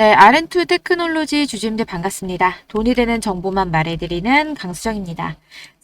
네, RN2 테크놀로지 주주님들 반갑습니다. 돈이 되는 정보만 말해드리는 강수정입니다.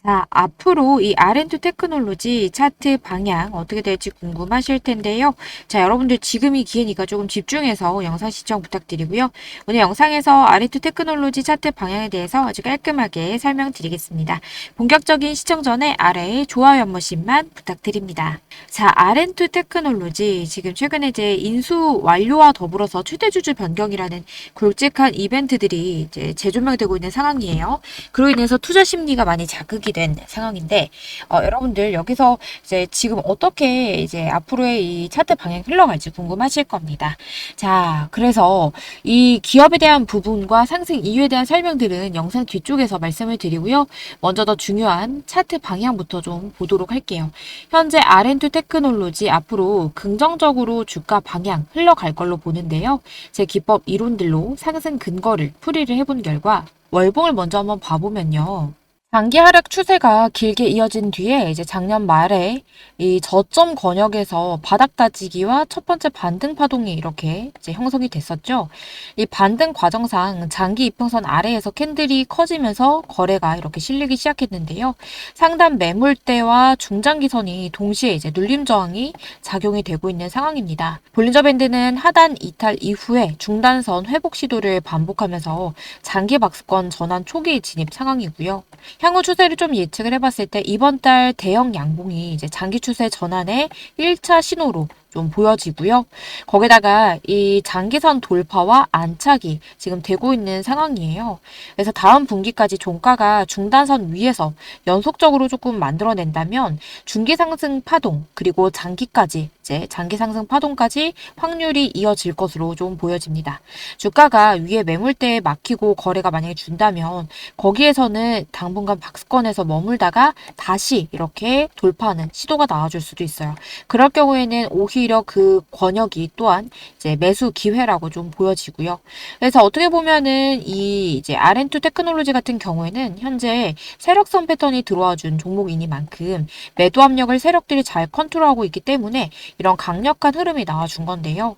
자, 앞으로 이 R&D 테크놀로지 차트 방향 어떻게 될지 궁금하실 텐데요. 자, 여러분들 지금이 기회니까 조금 집중해서 영상 시청 부탁드리고요. 오늘 영상에서 R&D 테크놀로지 차트 방향에 대해서 아주 깔끔하게 설명드리겠습니다. 본격적인 시청 전에 아래에 좋아요 한 번씩만 부탁드립니다. 자, R&D 테크놀로지 지금 최근에 이제 인수 완료와 더불어서 최대 주주 변경이라는 굵직한 이벤트들이 이제 재조명되고 있는 상황이에요. 그로 인해서 투자 심리가 많이 자극이 된 상황인데 어, 여러분들 여기서 이제 지금 어떻게 이제 앞으로의 이 차트 방향 흘러갈지 궁금하실 겁니다. 자, 그래서 이 기업에 대한 부분과 상승 이유에 대한 설명들은 영상 뒤쪽에서 말씀을 드리고요. 먼저 더 중요한 차트 방향부터 좀 보도록 할게요. 현재 R&D 테크놀로지 앞으로 긍정적으로 주가 방향 흘러갈 걸로 보는데요. 제 기법 이론들로 상승 근거를 풀이를 해본 결과 월봉을 먼저 한번 봐보면요. 단기 하락 추세가 길게 이어진 뒤에 이제 작년 말에 이 저점 권역에서 바닥 다지기와 첫 번째 반등 파동이 이렇게 이제 형성이 됐었죠. 이 반등 과정상 장기 이평선 아래에서 캔들이 커지면서 거래가 이렇게 실리기 시작했는데요. 상단 매물대와 중장기선이 동시에 이제 눌림 저항이 작용이 되고 있는 상황입니다. 볼린저 밴드는 하단 이탈 이후에 중단선 회복 시도를 반복하면서 장기 박스권 전환 초기 진입 상황이고요. 향후 추세를 좀 예측을 해봤을 때 이번 달 대형 양봉이 이제 장기 추세 전환의 1차 신호로 좀 보여지고요. 거기다가 이 장기선 돌파와 안착이 지금 되고 있는 상황이에요. 그래서 다음 분기까지 종가가 중단선 위에서 연속적으로 조금 만들어낸다면 중기 상승 파동 그리고 장기까지 이제 장기 상승 파동까지 확률이 이어질 것으로 좀 보여집니다. 주가가 위에 매물대에 막히고 거래가 만약에 준다면 거기에서는 당분간 박스권에서 머물다가 다시 이렇게 돌파하는 시도가 나와줄 수도 있어요. 그럴 경우에는 오히 려 그 권역이 또한 이제 매수 기회라고 좀 보여지고요. 그래서 어떻게 보면은 이 이제 R&2 테크놀로지 같은 경우에는 현재 세력선 패턴이 들어와 준 종목이니만큼 매도 압력을 세력들이 잘 컨트롤하고 있기 때문에 이런 강력한 흐름이 나와준 건데요.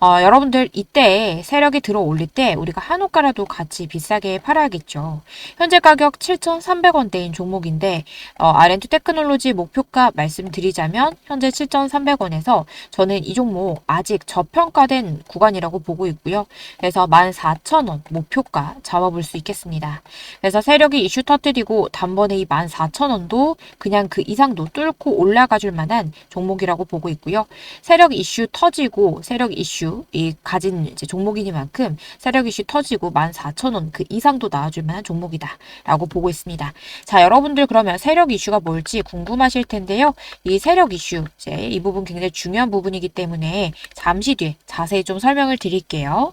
어, 여러분들 이때 세력이 들어 올릴 때 우리가 한옥가라도 같이 비싸게 팔아야겠죠. 현재 가격 7,300원대인 종목인데 어, R&D 테크놀로지 목표가 말씀드리자면 현재 7,300원에서 저는 이 종목 아직 저평가된 구간이라고 보고 있고요. 그래서 14,000원 목표가 잡아볼 수 있겠습니다. 그래서 세력이 이슈 터뜨리고 단번에 이 14,000원도 그냥 그 이상도 뚫고 올라가 줄 만한 종목이라고 보고 있고요. 세력 이슈 터지고 세력 이슈 이 가진 이제 종목이니만큼 세력 이슈 터지고 14,000원 그 이상도 나와줄 만한 종목이다라고 보고 있습니다. 자, 여러분들 그러면 세력 이슈가 뭘지 궁금하실 텐데요. 이 세력 이슈 이제 이 부분 굉장히 중요한 부분 이기 때문에 잠시 뒤에 자세히 좀 설명을 드릴게요.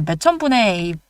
몇천 분의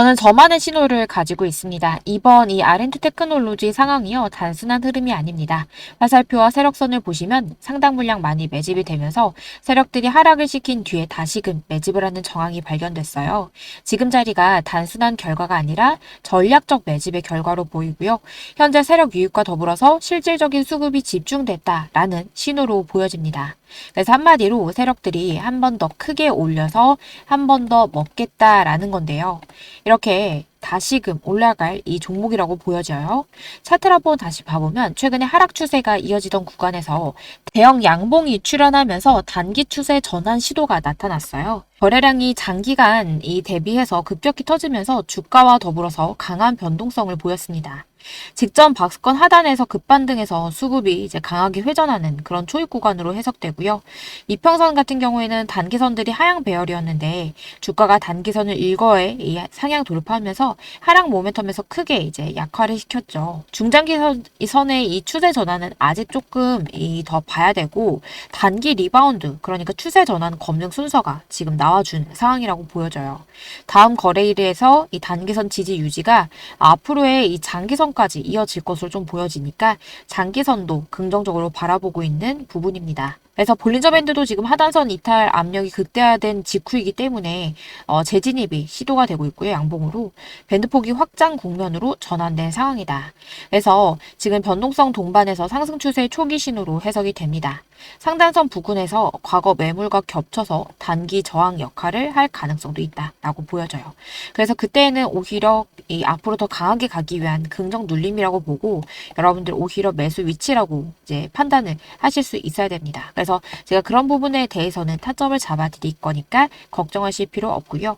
저는 저만의 신호를 가지고 있습니다. 이번 이 아렌트 테크놀로지 상황이요. 단순한 흐름이 아닙니다. 화살표와 세력선을 보시면 상당 물량 많이 매집이 되면서 세력들이 하락을 시킨 뒤에 다시금 매집을 하는 정황이 발견됐어요. 지금 자리가 단순한 결과가 아니라 전략적 매집의 결과로 보이고요. 현재 세력 유입과 더불어서 실질적인 수급이 집중됐다라는 신호로 보여집니다. 그래서 한마디로 세력들이 한 번 더 크게 올려서 한 번 더 먹겠다라는 건데요. 이렇게 다시금 올라갈 이 종목이라고 보여져요. 차트를 한번 다시 봐보면 최근에 하락 추세가 이어지던 구간에서 대형 양봉이 출현하면서 단기 추세 전환 시도가 나타났어요. 거래량이 장기간 이 대비해서 급격히 터지면서 주가와 더불어서 강한 변동성을 보였습니다. 직전 박스권 하단에서 급반등해서 수급이 이제 강하게 회전하는 그런 초입 구간으로 해석되고요. 이평선 같은 경우에는 단기선들이 하향 배열이었는데 주가가 단기선을 일거에 상향 돌파하면서 하락 모멘텀에서 크게 이제 약화를 시켰죠. 중장기선 선의 이 추세 전환은 아직 조금 더 봐야 되고 단기 리바운드 그러니까 추세 전환 검증 순서가 지금 나와준 상황이라고 보여져요. 다음 거래일에서 이 단기선 지지 유지가 앞으로의 이 장기선 장기선까지 이어질 것으로 좀 보여지니까 장기선도 긍정적으로 바라보고 있는 부분입니다. 그래서 볼린저 밴드도 지금 하단선 이탈 압력이 극대화된 직후이기 때문에 어, 재진입이 시도가 되고 있고요. 양봉으로 밴드 폭이 확장 국면으로 전환된 상황이다. 그래서 지금 변동성 동반에서 상승 추세 초기 신호로 해석이 됩니다. 상단선 부근에서 과거 매물과 겹쳐서 단기 저항 역할을 할 가능성도 있다라고 보여져요. 그래서 그때는 오히려 이 앞으로 더 강하게 가기 위한 긍정 눌림이라고 보고 여러분들 오히려 매수 위치라고 이제 판단을 하실 수 있어야 됩니다. 그래서 제가 그런 부분에 대해서는 타점을 잡아 드릴 거니까 걱정하실 필요 없고요.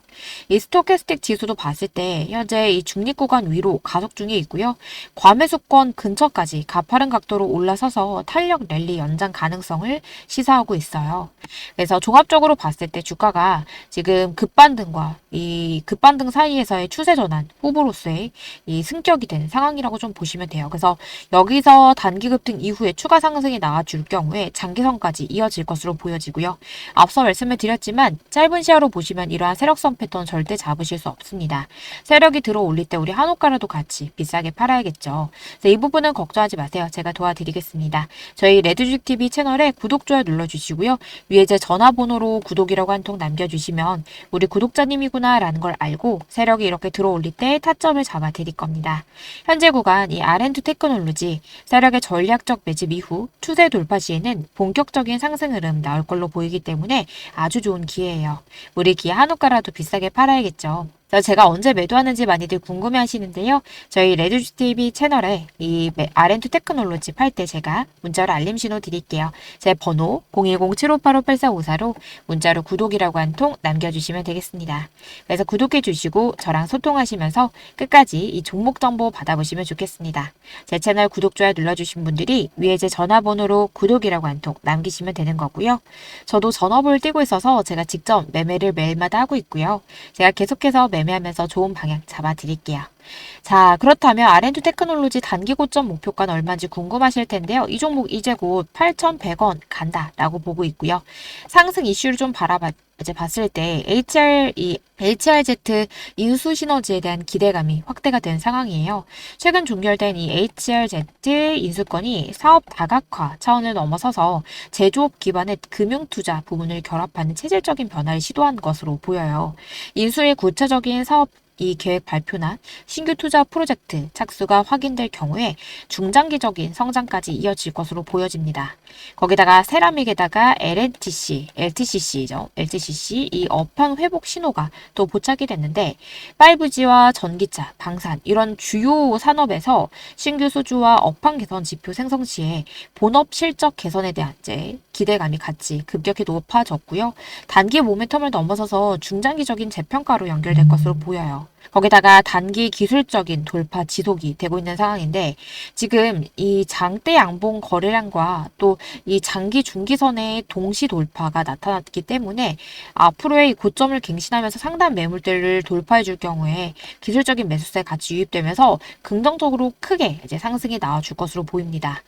이 스토캐스틱 지수도 봤을 때 현재 이 중립 구간 위로 가속 중에 있고요. 과매수권 근처까지 가파른 각도로 올라서서 탄력 랠리 연장 가능성 을 시사하고 있어요. 그래서 종합적으로 봤을 때 주가가 지금 급반등과 이 급반등 사이에서의 추세 전환 후보로서의 이 승격이 되는 상황이라고 좀 보시면 돼요. 그래서 여기서 단기 급등 이후에 추가 상승이 나와줄 경우에 장기선까지 이어질 것으로 보여지고요. 앞서 말씀을 드렸지만 짧은 시야로 보시면 이러한 세력선 패턴 절대 잡으실 수 없습니다. 세력이 들어올릴 때 우리 한옥가라도 같이 비싸게 팔아야겠죠. 이 부분은 걱정하지 마세요. 제가 도와드리겠습니다. 저희 레드죽TV 채널에 구독, 좋아요 눌러주시고요. 위에 제 전화번호로 구독이라고 한 통 남겨주시면 우리 구독자님이구나 라는 걸 알고 세력이 이렇게 들어올릴 때 타점을 잡아 드릴 겁니다. 현재 구간 이 R&D 테크놀로지 세력의 전략적 매집 이후 추세 돌파 시에는 본격적인 상승 흐름 나올 걸로 보이기 때문에 아주 좋은 기회예요. 우리 기아 한우가라도 비싸게 팔아야겠죠. 그래서 제가 언제 매도하는지 많이들 궁금해 하시는데요. 저희 레드TV 채널에 이 R&D 테크놀로지 팔 때 제가 문자로 알림 신호 드릴게요. 제 번호 010-7585-8454로 문자로 구독이라고 한 통 남겨주시면 되겠습니다. 그래서 구독해 주시고 저랑 소통하시면서 끝까지 이 종목 정보 받아보시면 좋겠습니다. 제 채널 구독, 좋아요 눌러주신 분들이 위에 제 전화번호로 구독이라고 한 통 남기시면 되는 거고요. 저도 전업을 뛰고 있어서 제가 직접 매매를 매일마다 하고 있고요. 제가 계속해서 매매 하면서 좋은 방향 잡아 드릴게요. 자, 그렇다면 R&D 테크놀로지 단기 고점 목표가는 얼마인지 궁금하실 텐데요. 이 종목 이제 곧 8,100원 간다라고 보고 있고요. 상승 이슈를 좀 바라봐 이제 봤을 때 HR 이 HRZ 인수 시너지에 대한 기대감이 확대가 된 상황이에요. 최근 종결된 이 HRZ 인수권이 사업 다각화 차원을 넘어서서 제조업 기반의 금융 투자 부분을 결합하는 체질적인 변화를 시도한 것으로 보여요. 인수의 구체적인 사업 이 계획 발표나 신규 투자 프로젝트 착수가 확인될 경우에 중장기적인 성장까지 이어질 것으로 보여집니다. 거기다가 세라믹에다가 LNTC, LTCC죠. LTCC 이 업황 회복 신호가 또 포착이 됐는데 5G와 전기차, 방산 이런 주요 산업에서 신규 수주와 업황 개선 지표 생성 시에 본업 실적 개선에 대한 이제 기대감이 같이 급격히 높아졌고요. 단기 모멘텀을 넘어서서 중장기적인 재평가로 연결될 것으로 보여요. 거기다가 단기 기술적인 돌파 지속이 되고 있는 상황인데 지금 이 장대 양봉 거래량과 또 이 장기 중기선의 동시 돌파가 나타났기 때문에 앞으로의 이 고점을 갱신하면서 상단 매물대를 돌파해 줄 경우에 기술적인 매수세 같이 유입되면서 긍정적으로 크게 이제 상승이 나와 줄 것으로 보입니다.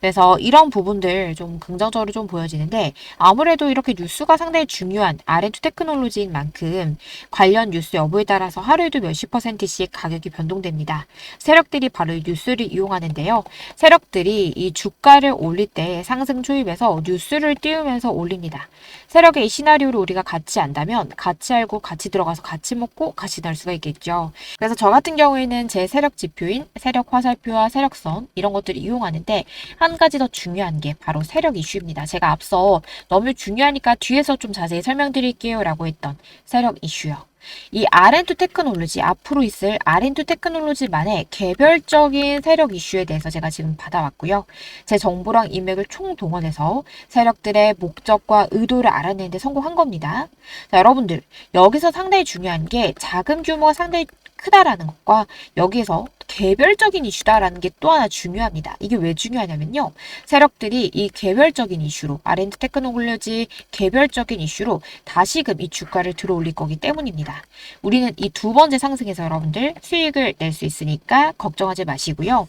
그래서 이런 부분들 좀 긍정적으로 좀 보여지는데 아무래도 이렇게 뉴스가 상당히 중요한 R&D 테크놀로지인 만큼 관련 뉴스 여부에 따라서 하루에도 몇십 퍼센트씩 가격이 변동됩니다. 세력들이 바로 이 뉴스를 이용하는데요. 세력들이 이 주가를 올릴 때 상승 주입해서 뉴스를 띄우면서 올립니다. 세력의 이 시나리오를 우리가 같이 안다면 같이 알고 같이 들어가서 같이 먹고 같이 날 수가 있겠죠. 그래서 저 같은 경우에는 제 세력 지표인 세력 화살표와 세력선 이런 것들을 이용하는데 한 가지 더 중요한 게 바로 세력 이슈입니다. 제가 앞서 너무 중요하니까 뒤에서 좀 자세히 설명드릴게요 라고 했던 세력 이슈요. 이 R&D 테크놀로지, 앞으로 있을 R&D 테크놀로지만의 개별적인 세력 이슈에 대해서 제가 지금 받아왔고요. 제 정보랑 인맥을 총동원해서 세력들의 목적과 의도를 알아내는데 성공한 겁니다. 자, 여러분들, 여기서 상당히 중요한 게 자금 규모가 상당히 크다라는 것과 여기에서 개별적인 이슈다라는 게 또 하나 중요합니다. 이게 왜 중요하냐면요. 세력들이 이 개별적인 이슈로 R&D 테크놀로지 개별적인 이슈로 다시금 이 주가를 들어올릴 거기 때문입니다. 우리는 이 두 번째 상승에서 여러분들 수익을 낼 수 있으니까 걱정하지 마시고요.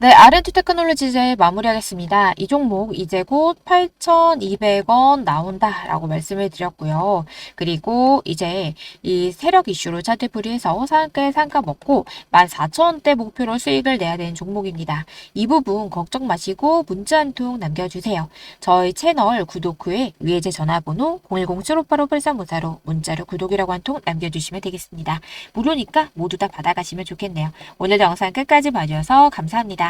네, 아렌투 테크놀로지 이제 마무리하겠습니다. 이 종목 이제 곧 8,200원 나온다라고 말씀을 드렸고요. 그리고 이제 이 세력 이슈로 차트 풀이해서 상한가에 상가 먹고 14,000원대 목표로 수익을 내야 되는 종목입니다. 이 부분 걱정 마시고 문자 한 통 남겨주세요. 저희 채널 구독 후에 위에 제 전화번호 010-758-8354로 문자로 구독이라고 한 통 남겨주시면 되겠습니다. 무료니까 모두 다 받아가시면 좋겠네요. 오늘도 영상 끝까지 봐주셔서 감사합니다.